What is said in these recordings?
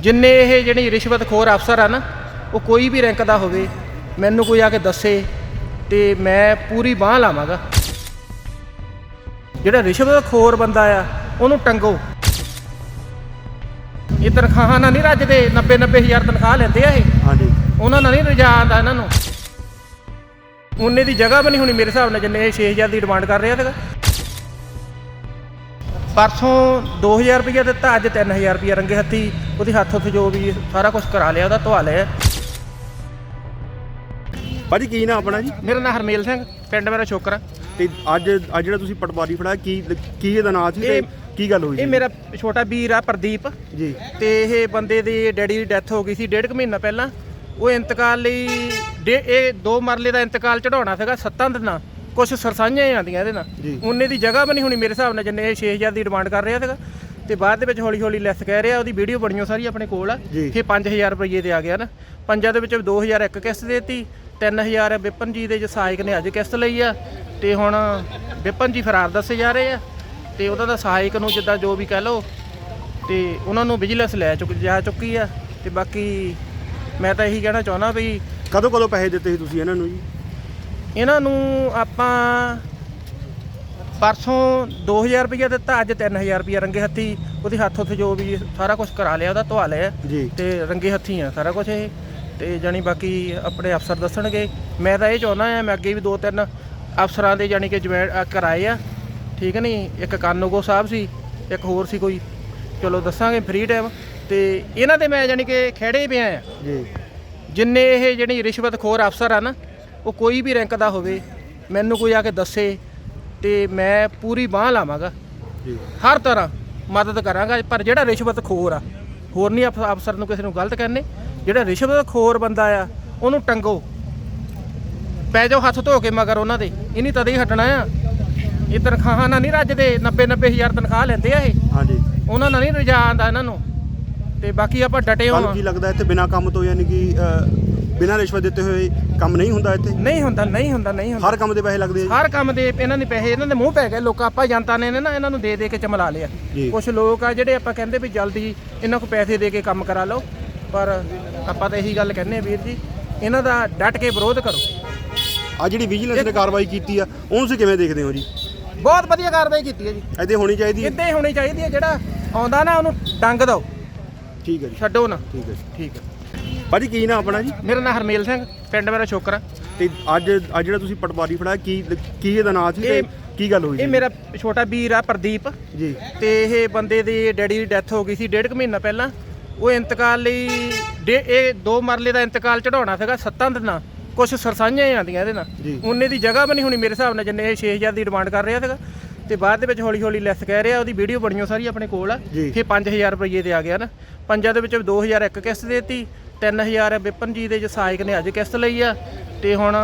ਜਿੰਨੇ ਇਹ ਜਿਹੜੀ ਰਿਸ਼ਵਤਖੋਰ ਅਫਸਰ ਆ ਨਾ ਉਹ ਕੋਈ ਵੀ ਰੈਂਕ ਦਾ ਹੋਵੇ ਮੈਨੂੰ ਕੋਈ ਆ ਕੇ ਦੱਸੇ ਤੇ ਮੈਂ ਪੂਰੀ ਬਾਹ ਲਾਵਾਂਗਾ। ਜਿਹੜਾ ਰਿਸ਼ਵਤਖੋਰ ਬੰਦਾ ਆ ਉਹਨੂੰ ਟੰਗੋ। ਇਹ ਤਨਖਾਹਾਂ ਨਾਲ ਨਹੀਂ ਰੱਜਦੇ 90 90 ਹਜ਼ਾਰ ਤਨਖਾਹ ਲੈਂਦੇ ਆ ਇਹ। ਹਾਂਜੀ। ਉਹਨਾਂ ਨਾਲ ਨਹੀਂ ਰਜਾ ਆਉਂਦਾ ਇਹਨਾਂ ਨੂੰ। ਉਹਨੇ ਦੀ ਜਗ੍ਹਾ ਵੀ ਨਹੀਂ ਹੋਣੀ ਮੇਰੇ ਹਿਸਾਬ ਨਾਲ ਜਿੰਨੇ ਇਹ 6000 ਦੀ ਡਿਮਾਂਡ ਕਰ ਰਿਹਾ ਸੀਗਾ। ਪਰਸੋਂ 2000 ਰੁਪਇਆ ਦਿੱਤਾ ਅੱਜ 3000 ਰੁਪਇਆ ਰੰਗੇ ਹੱਥੀ। ਉਹਦੇ ਹੱਥ ਉੱਥੇ ਜੋ ਵੀ ਸਾਰਾ ਕੁਝ ਕਰਾ ਲਿਆ ਉਹਦਾ ਧਵਾ ਲਿਆ। ਭਾਜੀ ਕੀ ਨਾ ਆਪਣਾ ਜੀ? ਮੇਰਾ ਨਾਮ ਹਰਮੇਲ ਸਿੰਘ ਪਿੰਡ ਮੇਰਾ ਛੋਕਰਾ ਤੇ ਅੱਜ ਅੱਜ ਜਿਹੜਾ ਤੁਸੀਂ ਪਟਵਾਰੀ ਫੜਾਇਆ ਕੀ ਕੀ ਇਹਦਾ ਨਾਂ ਸੀ ਤੇ ਕੀ ਗੱਲ ਹੋਈ ਇਹ? ਮੇਰਾ ਛੋਟਾ ਵੀਰ ਆ ਪ੍ਰਦੀਪ। ਜੀ। ਤੇ ਇਹ ਬੰਦੇ ਦੀ ਡੈਡੀ ਦੀ ਡੈਥ ਹੋ ਗਈ ਸੀ ਡੇਢ ਕੁ ਮਹੀਨਾ ਪਹਿਲਾਂ। ਉਹ ਇੰਤਕਾਲ ਲਈ ਇਹ ਦੋ ਮਰਲੇ ਦਾ ਇੰਤਕਾਲ ਚੜਾਉਣਾ ਸੀਗਾ ਸੱਤਾਂ ਦਿਨਾਂ ਕੁਝ ਸਰਸਾਈਆਂ ਹੀ ਆਉਂਦੀਆਂ ਇਹਦੇ ਨਾਲ। ਉਹਨੇ ਦੀ ਜਗ੍ਹਾ ਵੀ ਨਹੀਂ ਹੋਣੀ ਮੇਰੇ ਹਿਸਾਬ ਨਾਲ ਜਿੰਨੇ ਇਹ 6000 ਦੀ ਡਿਮਾਂਡ ਕਰ ਰਿਹਾ ਸੀਗਾ। ਤੇ ਬਾਅਦ ਦੇ ਵਿੱਚ ਹੌਲੀ ਹੌਲੀ ਲੈਸ ਕਹਿ ਰਿਹਾ ਉਹਦੀ ਵੀਡੀਓ ਬਣੀਓ ਸਾਰੀ ਆਪਣੇ ਕੋਲ ਆ। ਇਹ 5000 ਰੁਪਏ ਤੇ ਆ ਗਿਆ ਨਾ। ਪੰਜਾਂ ਦੇ ਵਿੱਚ 2000 ਇੱਕ ਕਿਸ਼ਤ ਦੇਤੀ 3000 ਵਿਪਨ ਜੀ ਦੇ ਜੋ ਸਹਾਇਕ ਨੇ ਅੱਜ ਕਿਸ਼ਤ ਲਈ ਆ। ਤੇ ਹੁਣ ਵਿਪਨ ਜੀ ਫਰਾਰ ਦੱਸੇ ਜਾ ਰਹੇ ਆ। ਤੇ ਉਹਦਾ ਦਾ ਸਹਾਇਕ ਨੂੰ ਜਿੱਦਾਂ ਜੋ ਵੀ ਕਹਿ ਲਓ ਤੇ ਉਹਨਾਂ ਨੂੰ ਵਿਜੀਲੈਂਸ ਲੈ ਚੁੱਕ ਜਾ ਚੁੱਕੀ ਆ। ਤੇ ਬਾਕੀ ਮੈਂ ਤਾਂ ਇਹੀ ਕਹਿਣਾ ਚਾਹੁੰਦਾ ਵੀ ਕਦੋਂ ਕਦੋਂ ਪੈਸੇ ਦਿੱਤੇ ਸੀ ਤੁਸੀਂ ਇਹਨਾਂ ਨੂੰ ਜੀ? ਇਹਨਾਂ ਨੂੰ ਆਪਾਂ ਪਰਸੋਂ 2000 ਰੁਪਇਆ ਦਿੱਤਾ ਅੱਜ 3000 ਰੁਪਇਆ ਰੰਗੇ ਹੱਥੀ। ਉਹਦੇ ਹੱਥ ਉੱਥੇ ਜੋ ਵੀ ਸਾਰਾ ਕੁਝ ਕਰਾ ਲਿਆ ਉਹਦਾ ਧਵਾ ਲਿਆ। ਤੇ ਰੰਗੇ ਹੱਥੀ ਆ ਸਾਰਾ ਕੁਝ ਇਹ। ਤੇ ਜਾਨੀ ਬਾਕੀ ਆਪਣੇ ਅਫਸਰ ਦੱਸਣਗੇ। ਮੈਂ ਤਾਂ ਇਹ ਚਾਹੁੰਦਾ ਆ ਮੈਂ ਅੱਗੇ ਵੀ ਦੋ ਤਿੰਨ ਅਫਸਰਾਂ ਦੇ ਜਾਨੀ ਕਿ ਕਰਾਏ ਆ। ਠੀਕ ਨਹੀਂ ਇੱਕ ਕਾਨੂੰਗੋ ਸਾਹਿਬ ਸੀ ਇੱਕ ਹੋਰ ਸੀ ਕੋਈ। ਚਲੋ ਦੱਸਾਂਗੇ ਫ੍ਰੀ ਟਾਈਮ ਤੇ ਇਹਨਾਂ ਦੇ ਮੈਂ ਜਾਨੀ ਕਿ ਖੇੜੇ ਪਿਆ ਆ। ਜੀ। ਜਿੰਨੇ ਇਹ ਜਿਹੜੀ ਰਿਸ਼ਵਤਖੋਰ ਅਫਸਰ ਆ ਨਾ ਉਹ ਕੋਈ ਵੀ ਰੈਂਕ ਦਾ ਹੋਵੇ ਮੈਨੂੰ ਕੋਈ ਆ ਕੇ ਦੱਸੇ ਤੇ ਮੈਂ ਪੂਰੀ ਬਾਹ ਲਾਵਾਂਗਾ। ਜੀ। ਹਰ ਤਰ੍ਹਾਂ ਮਦਦ ਕਰਾਂਗਾ ਪਰ ਜਿਹੜਾ ਰਿਸ਼ਵਤਖੋਰ ਆ ਹੋਰ ਨਹੀਂ ਅਫ- ਅਫਸਰ ਨੂੰ ਕਿਸੇ ਨੂੰ ਗਲਤ ਕਹਿੰਦੇ। ਜਿਹੜਾ ਰਿਸ਼ਵਤਖੋਰ ਬੰਦਾ ਆ ਉਹਨੂੰ ਟੰਗੋ। ਪੈ ਜਾਓ ਹੱਥ ਧੋ ਕੇ ਮਗਰ ਉਹਨਾਂ ਦੇ ਇਨੀ ਤਦੇ ਹੀ ਹਟਣਾ ਆ। ਇਹ ਤਨਖਾਹਾਂ ਨਾਲ ਨਹੀਂ ਰੱਜਦੇ 90 90 ਹਜ਼ਾਰ ਤਨਖਾਹ ਲੈਂਦੇ ਆ ਇਹ। ਹਾਂਜੀ। ਉਹਨਾਂ ਨਾਲ ਨਹੀਂ ਰਜਾ ਆਉਂਦਾ ਇਹਨਾਂ ਨੂੰ। ਤੇ ਬਾਕੀ ਆਪਾਂ ਡਟੇ ਤੁਹਾਨੂੰ ਹੋਵਾਂ ਕੀ ਲੱਗਦਾ ਇੱਥੇ ਬਿਨਾ ਕੰਮ ਤੋਂ ਯਾਨੀ ਕਿ ਬਿਨਾਂ ਰਿਸ਼ਵਤ ਦਿੱਤੇ ਹੋਏ ਕੰਮ ਨਹੀਂ ਹੁੰਦਾ ਇੱਥੇ? ਨਹੀਂ ਹੁੰਦਾ ਨਹੀਂ ਹੁੰਦਾ ਨਹੀਂ ਹੁੰਦਾ। ਹਰ ਕੰਮ ਦੇ ਪੈਸੇ ਲੱਗਦੇ ਆ ਹਰ ਕੰਮ ਦੇ ਇਹਨਾਂ ਦੇ ਪੈਸੇ ਇਹਨਾਂ ਦੇ ਮੂੰਹ ਪੈ ਗਏ। ਲੋਕਾਂ ਆਪਾਂ ਜਨਤਾ ਨੇ ਨਾ ਇਹਨਾਂ ਨੂੰ ਦੇ ਦੇ ਕੇ ਚਮਲਾ ਲਿਆ। ਜੀ। ਕੁਝ ਲੋਕ ਆ ਜਿਹੜੇ ਆਪਾਂ ਕਹਿੰਦੇ ਵੀ ਜਲਦੀ ਇਹਨਾਂ ਕੋ ਪੈਸੇ ਦੇ ਕੇ ਕੰਮ ਕਰਾ ਲਓ ਪਰ ਆਪਾਂ ਤਾਂ ਇਹੀ ਗੱਲ ਕਹਿੰਦੇ ਆ ਵੀਰ ਜੀ ਇਹਨਾਂ ਦਾ ਡਟ ਕੇ ਵਿਰੋਧ ਕਰੋ। ਆ ਜਿਹੜੀ ਵਿਜੀਲੈਂਸ ਨੇ ਕਾਰਵਾਈ ਕੀਤੀ ਆ ਉਹਨੂੰ ਤੁਸੀਂ ਕਿਵੇਂ ਦੇਖਦੇ ਹੋ ਜੀ? ਬਹੁਤ ਵਧੀਆ ਕਾਰਵਾਈ ਕੀਤੀ ਹੈ ਜੀ। ਇਹਦੇ ਹੋਣੀ ਚਾਹੀਦੀ ਹੈ। ਇੱਦਾਂ ਹੀ ਹੋਣੀ ਚਾਹੀਦੀ ਹੈ ਜਿਹੜਾ ਆਉਂਦਾ ਨਾ ਉਹਨੂੰ ਡੰਗ ਦਿਓ। ਠੀਕ ਹੈ ਜੀ। ਛੱਡੋ ਨਾ। ਠੀਕ ਹੈ ਜੀ। ਠੀਕ ਹੈ। ਭਾਜੀ ਕੀ ਨਾ ਆਪਣਾ ਜੀ? ਮੇਰਾ ਨਾਮ ਹਰਮੇਲ ਸਿੰਘ ਪਿੰਡ ਮੇਰਾ ਛੋਕਰਾ ਤੇ ਅੱਜ ਅੱਜ ਜਿਹੜਾ ਤੁਸੀਂ ਪਟਵਾਰੀ ਫੜਾਇਆ ਕੀ ਕੀ ਇਹਦਾ ਨਾਂ ਸੀ ਤੇ ਇਹ- ਕੀ ਗੱਲ ਹੋਈ ਇਹ ਸੀ? ਮੇਰਾ ਛੋਟਾ ਵੀਰ ਆ ਪ੍ਰਦੀਪ। ਜੀ। ਤੇ ਇਹ ਬੰਦੇ ਦੀ ਡੈਡੀ ਦੀ ਡੈਥ ਹੋ ਗਈ ਸੀ ਡੇਢ ਕੁ ਮਹੀਨਾ ਪਹਿਲਾਂ। ਉਹ ਇੰਤਕਾਲ ਲਈ ਡੇ- ਇਹ ਦੋ ਮਰਲੇ ਦਾ ਇੰਤਕਾਲ ਚੜਾਉਣਾ ਸੀਗਾ ਸੱਤਾਂ ਦਿਨਾਂ ਕੁਝ ਸਰਸਾਈਆਂ ਹੀ ਆਉਂਦੀਆਂ ਇਹਦੇ ਨਾਲ ਜੀ। ਉਹਨੇ ਦੀ ਜਗ੍ਹਾ ਵੀ ਨਹੀਂ ਹੋਣੀ ਮੇਰੇ ਹਿਸਾਬ ਨਾਲ ਜਿੰਨੇ ਇਹ 6000 ਦੀ ਡਿਮਾਂਡ ਕਰ ਰਿਹਾ ਸੀਗਾ। ਤੇ ਬਾਅਦ ਦੇ ਵਿੱਚ ਹੌਲੀ ਹੌਲੀ ਲੈਸ ਕਹਿ ਰਿਹਾ ਉਹਦੀ ਵੀਡੀਓ ਬਣੀਓ ਸਾਰੀ ਆਪਣੇ ਕੋਲ ਆ। ਜੀ। ਇਹ 5000 ਰੁਪਏ ਤੇ ਆ ਗਿਆ ਨਾ। ਪੰਜਾਂ ਦੇ ਵਿੱਚ 2000 ਇੱਕ ਕਿਸ਼ਤ ਦੇਤੀ। 3000 ਵਿਪਨ ਜੀ ਦੇ ਜੋ ਸਹਾਇਕ ਨੇ ਅੱਜ ਕਿਸ਼ਤ ਲਈ ਆ ਤੇ ਹੁਣ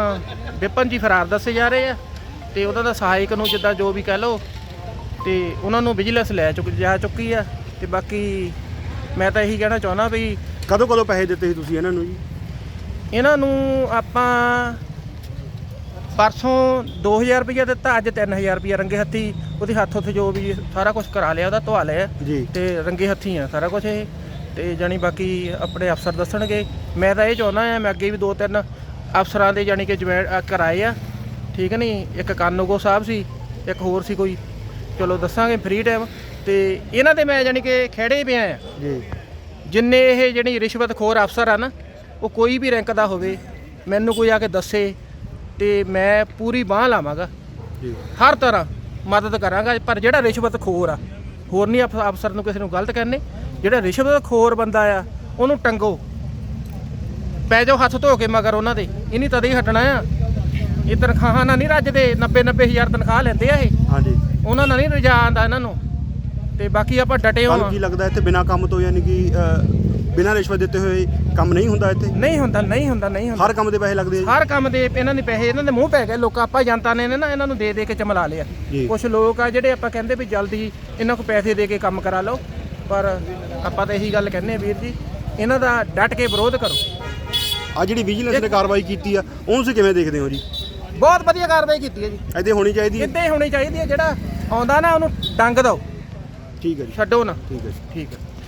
ਵਿਪਨ ਜੀ ਫਰਾਰ ਦੱਸੇ ਜਾ ਰਹੇ ਆ ਤੇ ਉਹਦਾ ਦਾ ਸਹਾਇਕ ਨੂੰ ਜਿੱਦਾਂ ਜੋ ਵੀ ਕਹਿ ਲਓ ਤੇ ਉਹਨਾਂ ਨੂੰ ਵਿਜੀਲੈਂਸ ਲੈ ਚੁੱਕ ਜਾ ਚੁੱਕੀ ਆ ਤੇ ਬਾਕੀ ਮੈਂ ਤਾਂ ਇਹੀ ਕਹਿਣਾ ਚਾਹੁੰਦਾ ਵੀ ਕਦੋਂ ਕਦੋਂ ਪੈਸੇ ਦਿੱਤੇ ਸੀ ਤੁਸੀਂ ਇਹਨਾਂ ਨੂੰ ਜੀ? ਇਹਨਾਂ ਨੂੰ ਆਪਾਂ ਪਰਸੋਂ 2000 ਰੁਪਇਆ ਦਿੱਤਾ ਅੱਜ 3000 ਰੁਪਇਆ ਰੰਗੇ ਹੱਥੀ ਉਹਦੇ ਹੱਥ ਉੱਥੇ ਜੋ ਵੀ ਸਾਰਾ ਕੁਝ ਕਰਾ ਲਿਆ ਉਹਦਾ ਧਵਾ ਲਿਆ ਤੇ ਰੰਗੇ ਹੱਥੀ ਆ ਸਾਰਾ ਕੁਝ ਇਹ। ਤੇ ਜਾਨੀ ਬਾਕੀ ਆਪਣੇ ਅਫਸਰ ਦੱਸਣਗੇ। ਮੈਂ ਤਾਂ ਇਹ ਚਾਹੁੰਦਾ ਆ ਮੈਂ ਅੱਗੇ ਵੀ ਦੋ ਤਿੰਨ ਅਫਸਰਾਂ ਦੇ ਜਾਨੀ ਕਿ ਕਰਾਏ ਆ। ਠੀਕ ਨਹੀਂ? ਇੱਕ ਕਾਨੂੰਗੋ ਸਾਹਿਬ ਸੀ ਇੱਕ ਹੋਰ ਸੀ ਕੋਈ। ਚਲੋ ਦੱਸਾਂਗੇ ਫ੍ਰੀ ਟਾਈਮ ਤੇ ਇਹਨਾਂ ਦੇ ਮੈਂ ਜਾਨੀ ਕਿ ਖੇੜੇ ਪਿਆ ਆ। ਜੀ। ਜਿੰਨੇ ਇਹ ਜਿਹੜੀ ਰਿਸ਼ਵਤਖੋਰ ਅਫਸਰ ਆ ਨਾ ਉਹ ਕੋਈ ਵੀ ਰੈਂਕ ਦਾ ਹੋਵੇ ਮੈਨੂੰ ਕੋਈ ਆ ਕੇ ਦੱਸੇ ਤੇ ਮੈਂ ਪੂਰੀ ਬਾਹ ਲਾਵਾਂਗਾ। ਜੀ। ਹਰ ਤਰ੍ਹਾਂ ਮਦਦ ਕਰਾਂਗਾ ਪਰ ਜਿਹੜਾ ਰਿਸ਼ਵਤਖੋਰ ਆ ਹੋਰ ਨਹੀਂ ਅਫ- ਅਫਸਰ ਨੂੰ ਕਿਸੇ ਨੂੰ ਗਲਤ ਕਹਿੰਦੇ। ਜਿਹੜਾ ਰਿਸ਼ਵਤਖੋਰ ਬੰਦਾ ਆ ਉਹਨੂੰ ਟੰਗੋ। ਪੈ ਜਾਓ ਹੱਥ ਧੋ ਕੇ ਮਗਰ ਉਹਨਾਂ ਦੇ ਇਨੀ ਤਦੇ ਹੀ ਹਟਣਾ ਆ। ਇਹ ਤਨਖਾਹਾਂ ਨਾਲ ਨਹੀਂ ਰੱਜਦੇ 90 90 ਹਜ਼ਾਰ ਤਨਖਾਹ ਲੈਂਦੇ ਆ ਇਹ। ਹਾਂਜੀ। ਉਹਨਾਂ ਨਾਲ ਨਹੀਂ ਰਜਾ ਆਉਂਦਾ ਇਹਨਾਂ ਨੂੰ। ਤੇ ਬਾਕੀ ਆਪਾਂ ਡਟੇ ਤੁਹਾਨੂੰ ਹੋਵਾਂ। ਕੀ ਲੱਗਦਾ ਇੱਥੇ ਬਿਨਾ ਕੰਮ ਤੋਂ ਯਾਨੀ ਕਿ ਅ, ਬਿਨਾਂ ਰਿਸ਼ਵਤ ਦਿੱਤੇ ਹੋਏ ਕੰਮ ਨਹੀਂ ਹੁੰਦਾ ਇੱਥੇ? ਨਹੀਂ ਹੁੰਦਾ ਨਹੀਂ ਹੁੰਦਾ ਨਹੀਂ ਹੁੰਦਾ। ਹਰ ਕੰਮ ਦੇ ਪੈਸੇ ਲੱਗਦੇ ਆ ਹਰ ਕੰਮ ਦੇ ਇਹਨਾਂ ਦੇ ਪੈਸੇ ਇਹਨਾਂ ਦੇ ਮੂੰਹ ਪੈ ਗਏ। ਲੋਕਾਂ ਆਪਾਂ ਜਨਤਾ ਨੇ ਨਾ ਇਹਨਾਂ ਨੂੰ ਦੇ ਦੇ ਕੇ ਚਮਲਾ ਲਿਆ। ਜੀ। ਕੁਝ ਲੋਕ ਆ ਜਿਹੜੇ ਆਪਾਂ ਕਹਿੰਦੇ ਵੀ ਜਲਦੀ ਇਹਨਾਂ ਕੋ ਪੈਸੇ ਦੇ ਕੇ ਕੰਮ ਕਰਾ ਲਓ। ਪਰ ਆਪਾਂ ਤਾਂ ਇਹੀ ਗੱਲ ਕਹਿੰਦੇ ਆ ਵੀਰ ਜੀ ਇਹਨਾਂ ਦਾ ਡਟ ਕੇ ਵਿਰੋਧ ਕਰੋ। ਆ ਜਿਹੜੀ ਵਿਜੀਲੈਂਸ ਨੇ ਕਾਰਵਾਈ ਕੀਤੀ ਆ ਉਹਨੂੰ ਤੁਸੀਂ ਕਿਵੇਂ ਦੇਖਦੇ ਹੋ ਜੀ? ਬਹੁਤ ਵਧੀਆ ਕਾਰਵਾਈ ਕੀਤੀ ਹੈ ਜੀ। ਇਹਦੇ ਹੋਣੀ ਚਾਹੀਦੀ ਹੈ? ਇੱਦਾਂ ਹੀ ਹੋਣੀ ਚਾਹੀਦੀ ਹੈ ਜਿਹੜਾ ਆਉਂਦਾ ਨਾ ਉਹਨੂੰ ਡੰਗ ਦਿਓ। ਠੀਕ ਹੈ ਜੀ। ਛੱਡੋ ਨਾ। ਠੀਕ ਹੈ ਜੀ। ਠੀਕ ਹੈ।